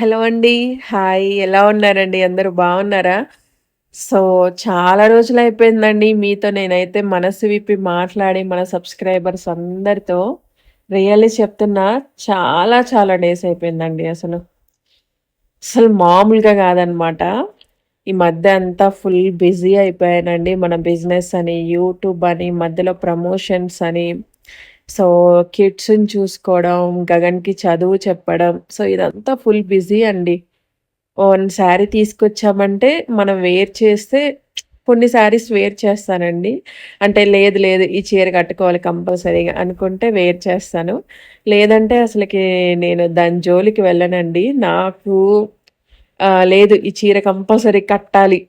Hello అండి. Hi. ఎలా ఉన్నారండి? అందరూ బాగున్నారా? సో, చాలా రోజులు అయిపోయిందండి మీతో నేనైతే మనసు విప్పి మాట్లాడి మన సబ్స్క్రైబర్స్ అందరితో. రియల్లీ చెప్తున్నా చాలా చాలా డేస్ అయిపోయిందండి అసలు. అసలు మామూలుగా కాదనమాట. ఈ మధ్య అంతా ఫుల్ బిజీ అయిపోయానండి. మన బిజినెస్ అని, యూట్యూబ్ అని, మధ్యలో ప్రమోషన్స్ అని. సో, కిడ్స్‌ని చూసుకోవడం, గగన్‌కి చదువు చెప్పడం. సో, ఇదంతా ఫుల్ బిజీ అండి. వన్ శారీ తీసుకొచ్చామంటే మనం వేర్ చేస్తే కొన్ని శారీస్ వేర్ చేస్తానండి. అంటే లేదు లేదు ఈ చీర కట్టుకోవాలి కంపల్సరీగా అనుకుంటే వేర్ చేస్తాను. లేదంటే అసలకి నేను దాని జోలికి వెళ్ళనండి. నాకు లేదు ఈ చీర కంపల్సరీ కట్టాలి.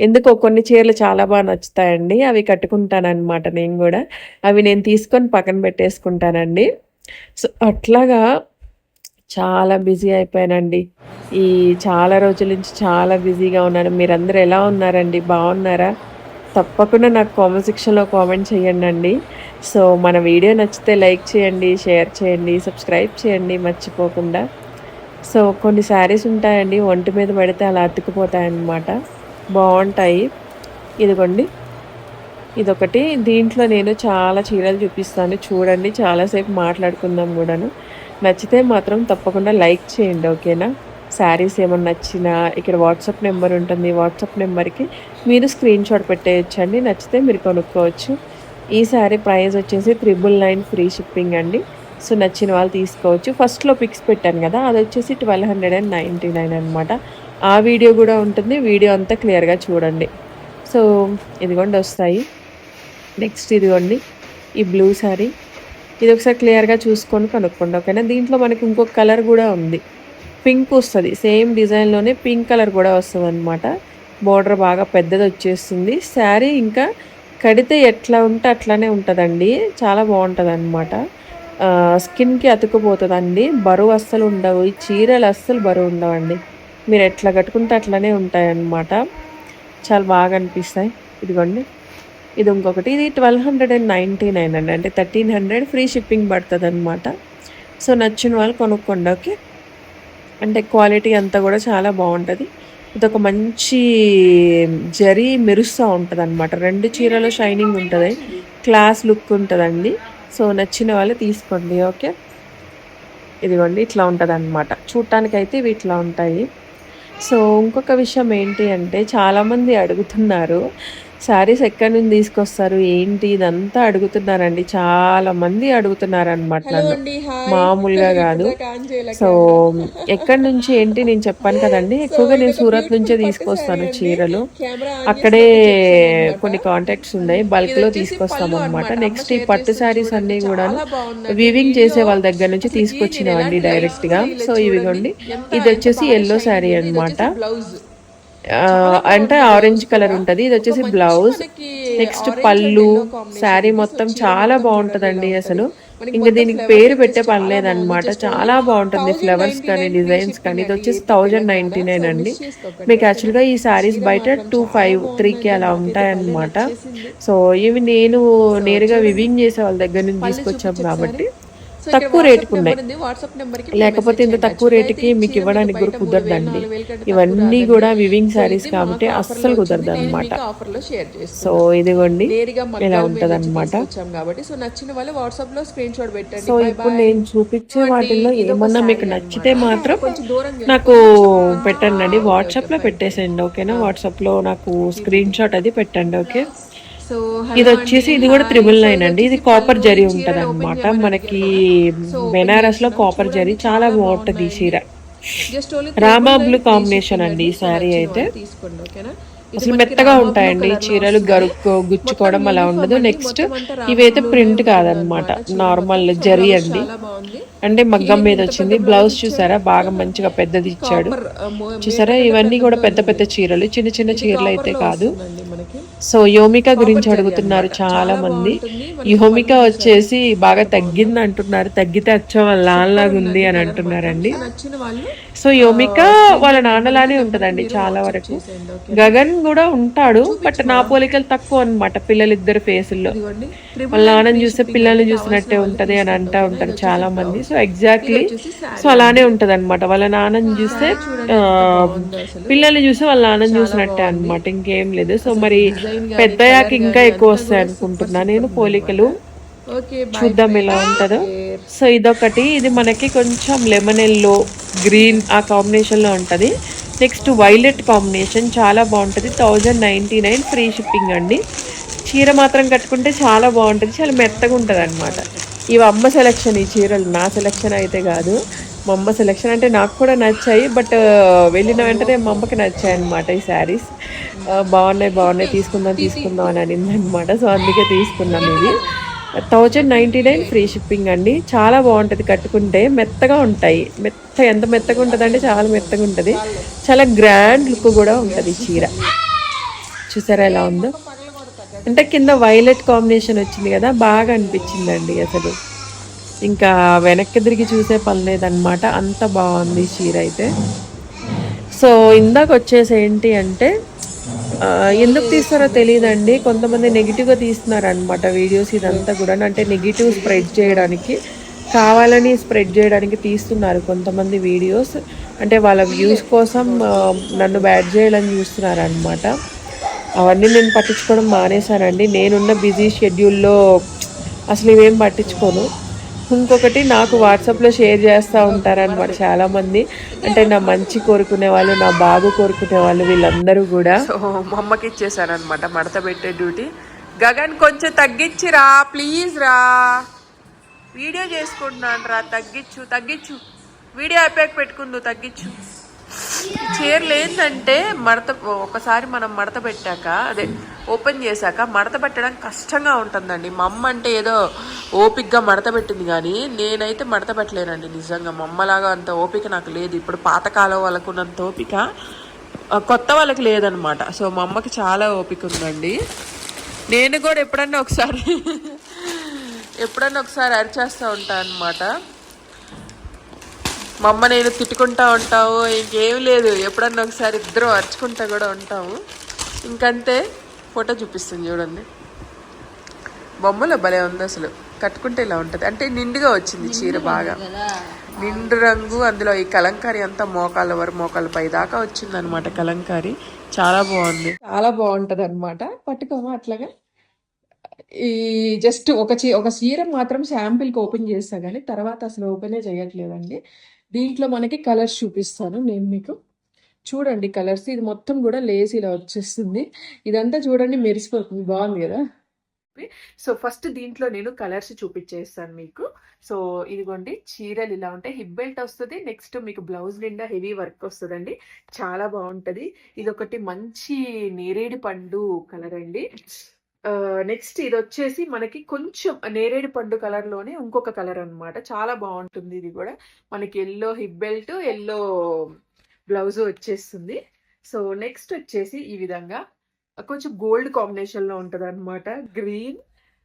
ఎందుకో కొన్ని చీరలు చాలా బాగా నచ్చుతాయండి. అవి కట్టుకుంటానమాట నేను కూడా అవి నేను తీసుకొని పక్కన పెట్టేసుకుంటానండి. సో, అట్లాగా చాలా బిజీ అయిపోయానండి. ఈ చాలా రోజుల నుంచి చాలా బిజీగా ఉన్నాను. మీరందరూ ఎలా ఉన్నారండి? బాగున్నారా? తప్పకుండా నాకు కామెంట్ సెక్షన్‌లో కామెంట్ చేయండండి. సో, మన వీడియో నచ్చితే లైక్ చేయండి, షేర్ చేయండి, సబ్స్క్రైబ్ చేయండి మర్చిపోకుండా. సో, కొన్ని శారీస్ ఉంటాయండి ఒంటి మీద పడితే అలా అతుక్కుపోతాయన్నమాట. బాగుంటాయి ఇదిగోండి. ఇదొకటి. దీంట్లో నేను చాలా చీరలు చూపిస్తాను చూడండి. చాలాసేపు మాట్లాడుకుందాం కూడాను నచ్చితే మాత్రం తప్పకుండా లైక్ చేయండి. ఓకేనా? శారీస్ ఏమన్నా నచ్చినా ఇక్కడ వాట్సాప్ నెంబర్ ఉంటుంది. వాట్సాప్ నెంబర్‌కి మీరు స్క్రీన్‌షాట్ పెట్టేయొచ్చండి. నచ్చితే మీరు కొనుక్కోవచ్చు. ఈ శారీ ప్రైస్ వచ్చేసి 999 ఫ్రీ షిప్పింగ్ అండి. సో, నచ్చిన వాళ్ళు తీసుకోవచ్చు. ఫస్ట్‌లో పిక్స్ పెట్టాను కదా అది వచ్చేసి twelve hundred and ninety nine అనమాట. ఆ వీడియో కూడా ఉంటుంది. వీడియో అంతా క్లియర్‌గా చూడండి. సో, ఇదిగోండి వస్తాయి. నెక్స్ట్ ఇదిగోండి. ఈ బ్లూ శారీ. ఇది ఒకసారి క్లియర్‌గా చూసుకొని కనుక్కోండి. ఓకేనా? దీంట్లో మనకి ఇంకొక కలర్ కూడా ఉంది. పింక్ వస్తుంది సేమ్ డిజైన్‌లోనే పింక్ కలర్ కూడా వస్తుంది అనమాట బోర్డర్ బాగా పెద్దది వచ్చేస్తుంది శారీ ఇంకా కడితే ఎట్లా ఉంటే అట్లానే ఉంటదండి. చాలా బాగుంటుంది అనమాట స్కిన్‌కి అతుకుపోతుందండి బరువు అస్సలు ఉండవు. ఈ చీరలు అస్సలు బరువు ఉండవండి. మీరు ఎట్లా కట్టుకుంటే అట్లనే ఉంటాయన్నమాట. చాలా బాగా అనిపిస్తాయి. ఇదిగోండి. ఇది ఇంకొకటి. ఇది 1299 అండి. అంటే 1300 ఫ్రీ షిప్పింగ్ పడుతుంది అనమాట సో, నచ్చిన వాళ్ళు కొనుక్కోండి. ఓకే. అంటే క్వాలిటీ అంతా కూడా చాలా బావుంటది. ఇదొక మంచి జరీ మెరుస్తా ఉంటదనమాట. 2 చీరలు షైనింగ్ ఉంటుంది క్లాస్ లుక్ ఉంటుందండి సో, నచ్చిన వాళ్ళు తీసుకోండి. ఓకే. ఇదిగోండి ఇట్లా ఉంటుంది ఉంటదనమాట. చూడటానికైతే ఇవి ఇట్లా ఉంటాయి. సో, ఇంకొక విషయం ఏంటి అంటే చాలామంది అడుగుతున్నారు. శారీస్ ఎక్కడి నుంచి తీసుకొస్తారు? ఏంటి? ఇదంతా అడుగుతున్నారండి. చాలా మంది అడుగుతున్నారనమాట నన్ను. మామూలుగా చేయలే సో. ఎక్కడి నుంచి ఏంటి నేను చెప్పాను కదండీ! ఎక్కువగా నేను సూరత్ నుంచే తీసుకొస్తాను. చీరలు. అక్కడే కొన్ని. కాంటాక్ట్స్ ఉన్నాయి. ఇది బల్క్‌లో వచ్చేసి పళ్ళు తీసుకొస్తామనమాట. అన్నమాట. అమ్మ నెక్స్ట్ ఈ పట్టు శారీస్. అన్నీ బాగుందండి. వీవింగ్ చేసే వాళ్ళ దగ్గర నుంచి లైన్స్ డైరెక్ట్‌గా. వేయలేదు సో. ఇవిగోండి. ఇదొచ్చేసి బాగా యెల్లో షైనింగ్ శారీ. ఇది అనమాట. అంటే ఆరెంజ్ కలర్. ఉంటది. ఇదొచ్చేసి మంచి బ్లౌజ్. నెక్స్ట్ పళ్ళు, శారీ మొత్తం చాలా ఉంటది. అసలు. ఇంక దీనికి పేరు వచ్చేసి పెట్టే. జస్ట్ ఓన్లీ చాలా బావుంటుంది ఫ్లవర్స్ కానీ 1099 ఫ్రీ డిజైన్స్ కానీ. షిప్పింగ్ అండి. ఇదొచ్చేసి ఏపీ తెలంగాణ. 1099 సో, అండి. మీకు? యాక్చువల్‌గా ఈ శారీస్ బయట మాత్రం 2, చాలా 5, 3కి బాగుందండి. అలా ఉంటాయన్నమాట. సో, ఇవి నేను నేరుగా. వివింగ్ చేసే వాళ్ళ దగ్గర నుంచి తీసుకొచ్చాం. కాబట్టి తక్కువ వాట్సాప్. వాట్సాప్ నెంబర్‌కి మీరు లేకపోతే ఇంత. తక్కువ రేటుకి మీకు ఇవ్వడానికి కూడా బయట 3000, కుదరదండి. 4000 కంటే తక్కువ ఇవన్నీ. గూడా వివింగ్ శారీస్ కాబట్టి అస్సలు ఆఫర్‌లో షేర్ సో. ఇదిగోండి ఇలా. తీసుకొచ్చాం కాబట్టి సో ఇప్పుడు. నేను చూపించే వాటిల్లో ఏమన్నా మీకు నచ్చితే. మాత్రం నాకు పెట్టండి. Fine fine. పెట్టేసేయండి. ఓకేనా? ఆ! వాట్సాప్‌లో నాకు స్క్రీన్ షాట్ అది పెట్టండి. ఓకే. సో హలో ఇదొచ్చేసి అండి. ఇది కూడా. 999 సో అండి. ఇది కాపర్ జరీ ఉంటదనమాట. చేయమని మనకి అడిగారు. సో ఓపెన్ బెనారస్‌లో చేసినాం. కాపర్ జరీ చాలా బావుంటది ఈ చీర. రామా బ్లూ 999 ఫ్రీ కాంబినేషన్ అండి. ఈ సో శారీ నచ్చిన అయితే. ఇది అసలు మెత్తగా ఉంటాయండి చీరలు. గరుక్కు గుచ్చుకోవడం అలా ఉండదు. నెక్స్ట్ ఇవైతే ప్రింట్ కాదనమాట. నార్మల్. జరీ అండి. అంటే మగ్గం మీద వచ్చింది. బ్లౌజ్ చూసారా? బాగా మంచిగా పెద్దది ఇచ్చాడు. చూసారా? ఇవన్నీ కూడా పెద్ద పెద్ద. చీరలు. చిన్న చిన్న ఇది చీరలు అయితే కాదు. సో యోమిక గురించి అడుగుతున్నారు చాలా. మంది. హోమిక వచ్చేసి బాగా తగ్గింది అంటున్నారు తగ్గితే అచ్చ వాళ్ళ నాన్నలాగా ఉంది అని అంటున్నారండి. సో యోమిక వాళ్ళ నాన్నలానే ఉంటదండి చాలా వరకు. గగన్ కూడా ఉంటాడు బట్ నా పోలికలు తక్కువ అన్నమాట పిల్లలిద్దరు ఫేసుల్లో. వాళ్ళ నాన్నని చూస్తే పిల్లల్ని చూసినట్టే ఉంటది అని అంటా ఉంటారు చాలా మంది. సో ఎగ్జాక్ట్లీ సో అలానే ఉంటది అనమాట వాళ్ళ నాన్నని చూస్తే పిల్లల్ని చూసి వాళ్ళ నాన్నని చూసినట్టే అన్నమాట. ఇంకేం లేదు. సో మరి పెద్దయ్యాక ఇంకా ఎక్కువ వస్తాయి అనుకుంటున్నా. నేను పోలికలు చూద్దాం ఎలా ఉంటుందో. సో ఇదొకటి. ఇది మనకి కొంచెం లెమన్ ఎల్లో గ్రీన్ ఆ కాంబినేషన్లో ఉంటుంది. నెక్స్ట్ వైలెట్ కాంబినేషన్ చాలా బాగుంటుంది. Thousand ninety nine free shipping అండి. చీర మాత్రం కట్టుకుంటే చాలా బాగుంటుంది. చాలా మెత్తగా ఉంటుంది అనమాట ఇవి అమ్మ సెలెక్షన్ ఈ చీరలు. నా సెలెక్షన్ అయితే కాదు. మా అమ్మ సెలెక్షన్ అంటే నాకు కూడా నచ్చాయి బట్ uh, వెళ్ళిన వెంటనే మా అమ్మకి నచ్చాయి అనమాట ఈ శారీస్ uh, బాగున్నాయి బాగున్నాయి తీసుకుందాం తీసుకుందాం అని అనింది అనమాట సో అందుకే తీసుకున్నాం ఇది thousand ninety nine free shipping అండి. చాలా బాగుంటుంది కట్టుకుంటే. మెత్తగా ఉంటాయి. మెత్త ఎంత మెత్తగా ఉంటుంది అంటే చాలా మెత్తగా ఉంటుంది. చాలా గ్రాండ్ లుక్ కూడా ఉంటుంది చీర. చూసారా ఎలా ఉందో? అంటే కింద వైలెట్ కాంబినేషన్ వచ్చింది కదా బాగా అనిపించిందండి అసలు. ఇంకా వెనక్కి తిరిగి చూసే పని లేదనమాట అంత బాగుంది చీర అయితే. సో ఇందాక వచ్చేసి ఏంటి అంటే ఎందుకు తీస్తారో తెలియదండి కొంతమంది నెగిటివ్గా తీస్తున్నారు అనమాట వీడియోస్ ఇదంతా కూడా. అంటే నెగిటివ్ స్ప్రెడ్ చేయడానికి కావాలని స్ప్రెడ్ చేయడానికి తీస్తున్నారు కొంతమంది వీడియోస్. అంటే వాళ్ళ వ్యూస్ కోసం నన్ను బ్యాడ్ చేయాలని చూస్తున్నారనమాట అవన్నీ నేను పట్టించుకోవడం మానేశానండి. నేనున్న బిజీ షెడ్యూల్లో అసలు ఇవేం పట్టించుకోను. ఇంకొకటి నాకు వాట్సాప్లో షేర్ చేస్తూ ఉంటారనమాట చాలామంది. అంటే నా మంచి కోరుకునే వాళ్ళు నా బాగు కోరుకునే వాళ్ళు వీళ్ళందరూ కూడా. సో మా అమ్మకి ఇచ్చేసారనమాట మడత పెట్టే డ్యూటీ. గగన్ కొంచెం తగ్గించిరా ప్లీజ్ రా. వీడియో చేసుకుంటున్నాను రా తగ్గించు తగ్గించు. వీడియో అయిపోయాక పెట్టుకుందు తగ్గించు. చీరలు ఏంటంటే మడత ఒకసారి మనం మడత పెట్టాక అదే ఓపెన్ చేశాక మడత పెట్టడం కష్టంగా ఉంటుందండి. మా అమ్మ అంటే ఏదో ఓపిక్గా మడత పెట్టింది కానీ నేనైతే మడత పెట్టలేనండి నిజంగా. మా అమ్మలాగా అంత ఓపిక నాకు లేదు. ఇప్పుడు పాతకాలం వాళ్ళకు ఉన్నంత ఓపిక కొత్త వాళ్ళకి లేదనమాట. సో మా అమ్మకి చాలా ఓపిక ఉందండి. నేను కూడా ఎప్పుడన్నా ఒకసారి ఎప్పుడన్నా ఒకసారి అరిచేస్తూ ఉంటాను అనమాట మా అమ్మ నేను తిట్టుకుంటా ఉంటాము ఇంకేం లేదు. ఎప్పుడన్నా ఒకసారి ఇద్దరు అరుచుకుంటా కూడా ఉంటాము. ఇంకంతే ఫోటో చూపిస్తుంది చూడండి. బొమ్మలో భలే ఉంది అసలు. కట్టుకుంటే ఇలా ఉంటుంది. అంటే నిండుగా వచ్చింది చీర బాగా. నిండు రంగు అందులో ఈ కలంకారీ అంతా మోకాళ్ళ వరకు మోకాళ్ళ పై దాకా వచ్చింది అనమాట కలంకారీ. చాలా బాగుంది. చాలా బాగుంటది అనమాట పట్టుకోమా అట్లాగా? ఈ జస్ట్ ఒక చీ ఒక చీర మాత్రం శాంపిల్కి ఓపెన్ చేస్తా కానీ తర్వాత అసలు ఓపెనే చేయట్లేదండి. దీంట్లో మనకి కలర్స్ చూపిస్తాను నేను మీకు. చూడండి కలర్స్ ఇది మొత్తం కూడా లేస్ ఇలా వచ్చేస్తుంది. ఇదంతా చూడండి మెరిసిపోతుంది బాగుంది కదా? సో ఫస్ట్ దీంట్లో నేను కలర్స్ చూపించేస్తాను మీకు. సో ఇదిగోండి చీరలు ఇలా ఉంటాయి. హిప్ బెల్ట్ వస్తుంది నెక్స్ట్ మీకు బ్లౌజ్ నిండా హెవీ వర్క్ వస్తుందండి. చాలా బాగుంటుంది. ఇది ఒకటి మంచి నేరేడు పండు కలర్ అండి. నెక్స్ట్ ఇది వచ్చేసి మనకి కొంచెం నేరేడు పండు కలర్లోనే ఇంకొక కలర్ అనమాట చాలా బాగుంటుంది ఇది కూడా. మనకి yellow hip belt yellow blouse వచ్చేస్తుంది. సో నెక్స్ట్ వచ్చేసి ఈ విధంగా కొంచెం గోల్డ్ కాంబినేషన్లో ఉంటుంది అనమాట green.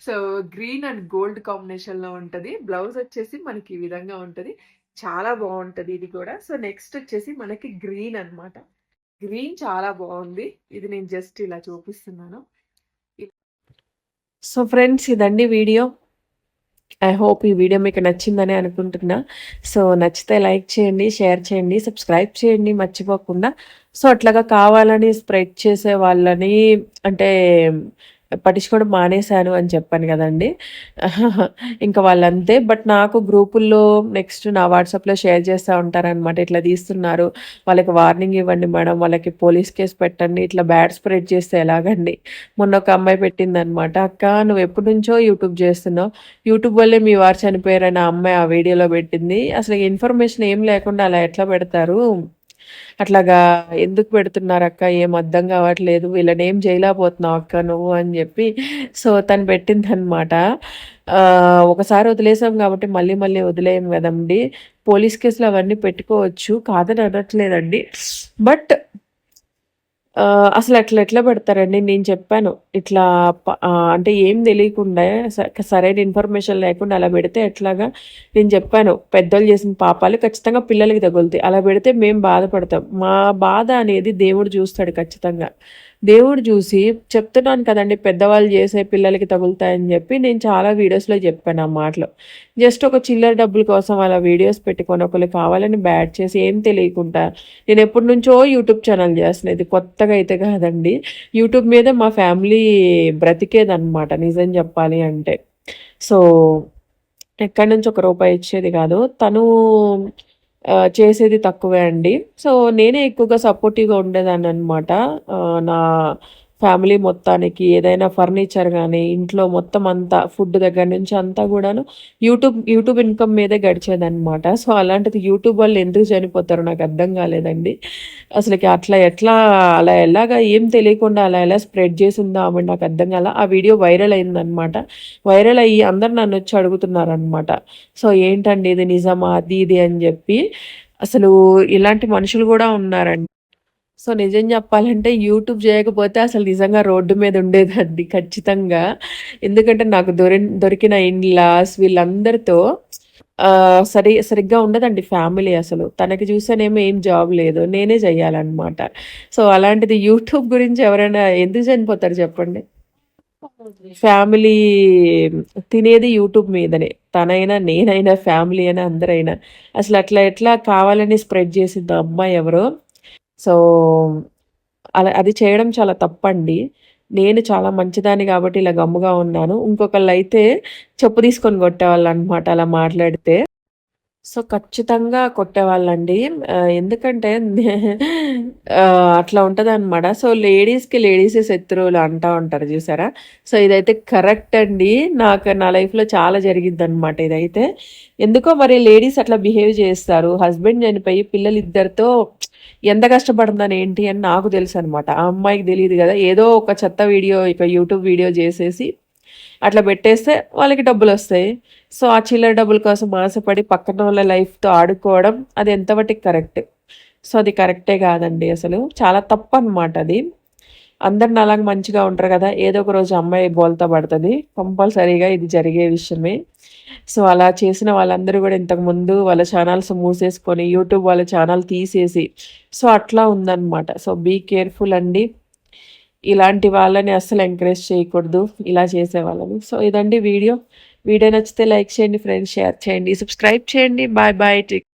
So green and gold కాంబినేషన్లో ఉంటుంది. బ్లౌజ్ వచ్చేసి మనకి ఈ విధంగా ఉంటుంది. చాలా బాగుంటుంది ఇది కూడా. సో నెక్స్ట్ వచ్చేసి మనకి గ్రీన్ అన్నమాట. గ్రీన్ చాలా బాగుంది. ఇది నేను జస్ట్ ఇలా చూపిస్తున్నాను. సో ఫ్రెండ్స్ ఇదండి వీడియో. ఐ హోప్ ఈ వీడియో మీకు నచ్చిందని అనుకుంటున్నా. సో నచ్చితే లైక్ చేయండి షేర్ చేయండి సబ్స్క్రైబ్ చేయండి మర్చిపోకుండా. సో అట్లాగా కావాలని స్ప్రెడ్ చేసే వాళ్ళని అంటే పట్టించుకోవడం మానేశాను అని చెప్పాను కదండి. ఇంకా వాళ్ళంతే బట్ నాకు గ్రూపుల్లో నెక్స్ట్ నా వాట్సాప్లో షేర్ చేస్తూ ఉంటారనమాట ఇట్లా తీస్తున్నారు వాళ్ళకి వార్నింగ్ ఇవ్వండి మేడం వాళ్ళకి పోలీస్ కేసు పెట్టండి ఇట్లా బ్యాడ్ స్ప్రెడ్ చేస్తే ఎలాగండి? మొన్న ఒక అమ్మాయి పెట్టింది అనమాట అక్క నువ్వు ఎప్పటి నుంచో యూట్యూబ్ చేస్తున్నావు? యూట్యూబ్ వల్లే మీ వారు చనిపోయారని ఆ అమ్మాయి ఆ వీడియోలో పెట్టింది. అసలు ఇన్ఫర్మేషన్ ఏం లేకుండా అలా ఎట్లా పెడతారు? అట్లాగా ఎందుకు పెడుతున్నారు అక్క? ఏం అర్థం కావట్లేదు. వీళ్ళని ఏం చేయలేకపోతున్నావు అక్క నువ్వు అని చెప్పి. సో తను పెట్టింది అనమాట ఒకసారి వదిలేసాం కాబట్టి మళ్ళీ మళ్ళీ వదిలేయం కదండి. పోలీస్ కేసులు అవన్నీ పెట్టుకోవచ్చు. కాదని అనట్లేదండి. బట్ అసలు అట్లా ఎట్లా పెడతారండి? నేను చెప్పాను. ఇట్లా అంటే ఏం తెలియకుండా స సరైన ఇన్ఫర్మేషన్ లేకుండా అలా పెడితే ఎట్లాగా? నేను చెప్పాను. పెద్దోళ్ళు చేసిన పాపాలు ఖచ్చితంగా పిల్లలకి తగులుతాయి. అలా పెడితే మేము బాధపడతాం. మా బాధ అనేది దేవుడు చూస్తాడు ఖచ్చితంగా. దేవుడు చూసి చెప్తున్నాను కదండి పెద్దవాళ్ళు చేసే పిల్లలకి తగులుతాయని చెప్పి నేను చాలా వీడియోస్‌లో చెప్పాను ఆ మాటలు. జస్ట్ ఒక చిల్లర డబ్బుల కోసం అలా వీడియోస్ పెట్టుకొని ఒకరు కావాలని బ్యాడ్ చేసి ఏం తెలియకుండా నేను ఎప్పటి నుంచో యూట్యూబ్ ఛానల్ చేస్తున్నది ఇది కొత్తగా అయితే కాదండి. యూట్యూబ్ మీదే మా ఫ్యామిలీ బ్రతికేదనమాట నిజం చెప్పాలి అంటే. సో, ఎక్కడి నుంచి ఒక రూపాయి ఇచ్చేది కాదు. తను చేసేది తక్కువే అండి. సో, నేనే ఎక్కువగా సపోర్టివ్‌గా ఉండేదాన్ని అనమాట నా ఫ్యామిలీ మొత్తానికి ఏదైనా ఫర్నిచర్ కానీ ఇంట్లో మొత్తం అంతా ఫుడ్ దగ్గర నుంచి అంతా కూడాను యూట్యూబ్ యూట్యూబ్ ఇన్‌కమ్ మీదే గడిచేదనమాట. సో, అలాంటిది యూట్యూబ్ వాళ్ళు ఎందుకు చనిపోతారో నాకు అర్థం కాలేదండి. అసలుకి అట్లా ఎట్లా అలా ఎలాగా ఏం తెలియకుండా అలా ఎలా స్ప్రెడ్ చేసిందో ఆమె నాకు అర్థం కాల. ఆ వీడియో వైరల్ అయిందనమాట. వైరల్ అయ్యి అందరు నన్ను వచ్చి అడుగుతున్నారనమాట. సో, ఏంటండి ఇది నిజమా? అది ఇది అని చెప్పి. అసలు ఇలాంటి మనుషులు కూడా ఉన్నారండి. సో, నిజం చెప్పాలంటే యూట్యూబ్ చేయకపోతే అసలు నిజంగా రోడ్డు మీద ఉండేదండి ఖచ్చితంగా. ఎందుకంటే నాకు దొరి దొరికిన ఇన్‌లాస్ వీళ్ళందరితో సరి సరిగ్గా ఉండదండి ఫ్యామిలీ అసలు. తనకి చూస్తేనేమో ఏం జాబ్ లేదు. నేనే చెయ్యాలన్నమాట సో, అలాంటిది యూట్యూబ్ గురించి ఎవరైనా ఎందుకు చనిపోతారు చెప్పండి? ఫ్యామిలీ తినేది యూట్యూబ్ మీదనే. తనైనా, నేనైనా, ఫ్యామిలీ అయినా అందరైనా. అసలు అట్లా ఎట్లా కావాలని స్ప్రెడ్ చేసింది ఆ అమ్మాయి ఎవరో. సో, అలా అది చేయడం చాలా తప్పండి. నేను చాలా మంచిదాన్ని కాబట్టి ఇలా గమ్ముగా ఉన్నాను. ఇంకొకళ్ళైతే చెప్పు తీసుకొని కొట్టేవాళ్ళు అనమాట అలా మాట్లాడితే. సో, ఖచ్చితంగా కొట్టేవాళ్ళండి. ఎందుకంటే అట్లా అట్లా అనమాట సో, లేడీస్‌కి లేడీసే శత్రువులు అంటా ఉంటారు చూసారా? సో, ఇదైతే కరెక్ట్ అండి. నాకు నా లైఫ్‌లో చాలా జరిగిద్దనమాట ఇదైతే. ఎందుకో మరి లేడీస్ అట్లా బిహేవ్ చేస్తారు. హస్బెండ్ చనిపోయి పిల్లలు ఇద్దరితో ఎంత కష్టపడుతుందని ఏంటి అని నాకు తెలుసు అనమాట ఆ అమ్మాయికి తెలియదు కదా ఏదో ఒక చెత్త వీడియో ఇక యూట్యూబ్ వీడియో చేసేసి అట్లా పెట్టేస్తే వాళ్ళకి డబ్బులు వస్తాయి సో, ఆ చిల్లర డబ్బుల కోసం ఆశపడి పక్కన వాళ్ళ లైఫ్‌తో ఆడుకోవడం అది ఎంత కరెక్ట్. సో, అది కరెక్టే కాదండి అసలు. చాలా తప్పు అనమాట అది. అందరిని అలాగే మంచిగా ఉంటారు కదా! ఏదో ఒక రోజు అమ్మాయి బోల్తా పడుతుంది కంపల్సరీగా ఇది జరిగే విషయమే. సో, అలా చేసిన వాళ్ళందరూ కూడా ఇంతకుముందు వాళ్ళ ఛానల్స్ మూసేసుకొని యూట్యూబ్ వాళ్ళ ఛానల్ తీసేసి సో, అట్లా ఉందన్నమాట సో, బీ కేర్‌ఫుల్ అండి. ఇలాంటి వాళ్ళని అస్సలు ఎంకరేజ్ చేయకూడదు. ఇలా చేసే వాళ్ళని. సో, ఇదండి వీడియో. వీడియో నచ్చితే లైక్ చేయండి ఫ్రెండ్స్, షేర్ చేయండి, సబ్స్క్రైబ్ చేయండి. Bye bye. టేక్